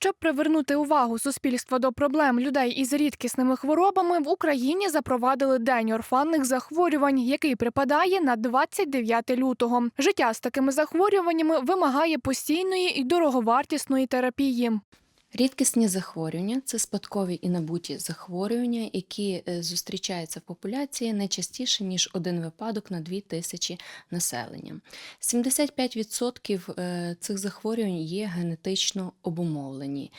Щоб привернути увагу суспільства до проблем людей із рідкісними хворобами, в Україні запровадили День орфанних захворювань, який припадає на 29 лютого. Життя з такими захворюваннями вимагає постійної і дороговартісної терапії. Рідкісні захворювання це спадкові і набуті захворювання, які е, зустрічаються в популяції не частіше ніж один випадок на 2 тисячі населення. 75% е, цих захворювань є генетично обумовлені,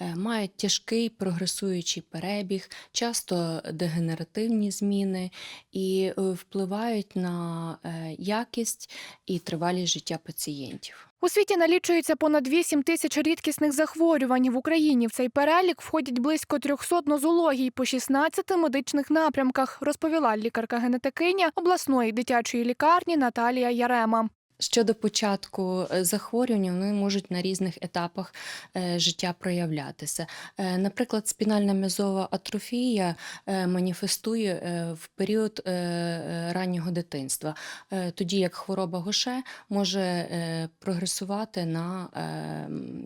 е, мають тяжкий прогресуючий перебіг, часто дегенеративні зміни і впливають на якість і тривалість життя пацієнтів. У світі налічується понад 8 тисяч рідкісних захворювань. В Україні в цей перелік входять близько 300 нозологій по 16 медичних напрямках, розповіла лікарка-генетикиня обласної дитячої лікарні Наталія Ярема. Щодо початку е, захворювання, вони можуть на різних етапах е, життя проявлятися. Е, Наприклад, спінальна м'язова атрофія маніфестує в період раннього дитинства, тоді як хвороба Гоше може прогресувати на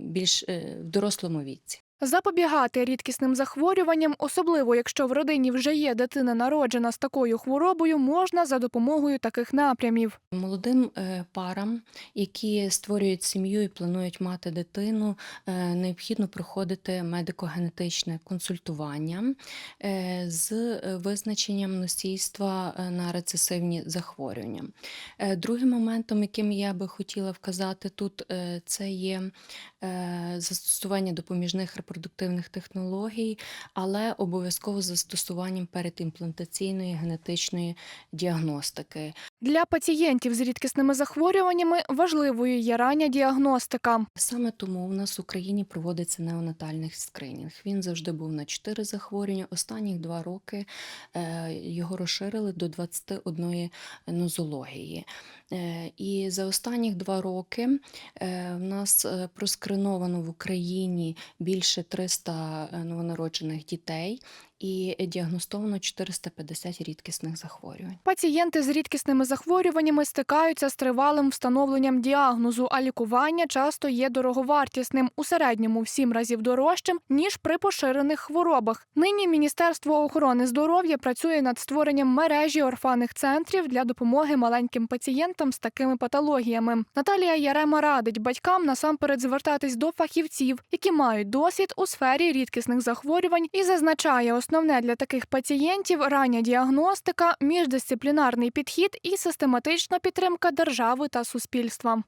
більш в дорослому віці. Запобігати рідкісним захворюванням, особливо якщо в родині вже є дитина народжена з такою хворобою, можна за допомогою таких напрямів. Молодим е, парам, які створюють сім'ю і планують мати дитину, е, необхідно проходити медико-генетичне консультування е, з визначенням носійства на рецесивні захворювання. Другим моментом, яким я би хотіла вказати тут, це є застосування допоміжних репродуктивних технологій, але обов'язково з застосуванням передімплантаційної генетичної діагностики. Для пацієнтів з рідкісними захворюваннями важливою є рання діагностика. Саме тому у нас в Україні проводиться неонатальний скринінг. Він завжди був на 4 захворювання. Останні два роки е, його розширили до 21 нозології. Е, І за останні два роки е, в нас проскриновано в Україні більше 300 новонароджених дітей і діагностовано 450 рідкісних захворювань. Пацієнти з рідкісними захворюваннями стикаються з тривалим встановленням діагнозу, а лікування часто є дороговартісним, у середньому в сім разів дорожчим ніж при поширених хворобах. Нині Міністерство охорони здоров'я працює над створенням мережі орфанних центрів для допомоги маленьким пацієнтам з такими патологіями. Наталія Ярема радить батькам насамперед звертатись до фахівців, які мають досвід у сфері рідкісних захворювань, і зазначає основне для таких пацієнтів рання діагностика, міждисциплінарний підхід і систематична підтримка держави та суспільства.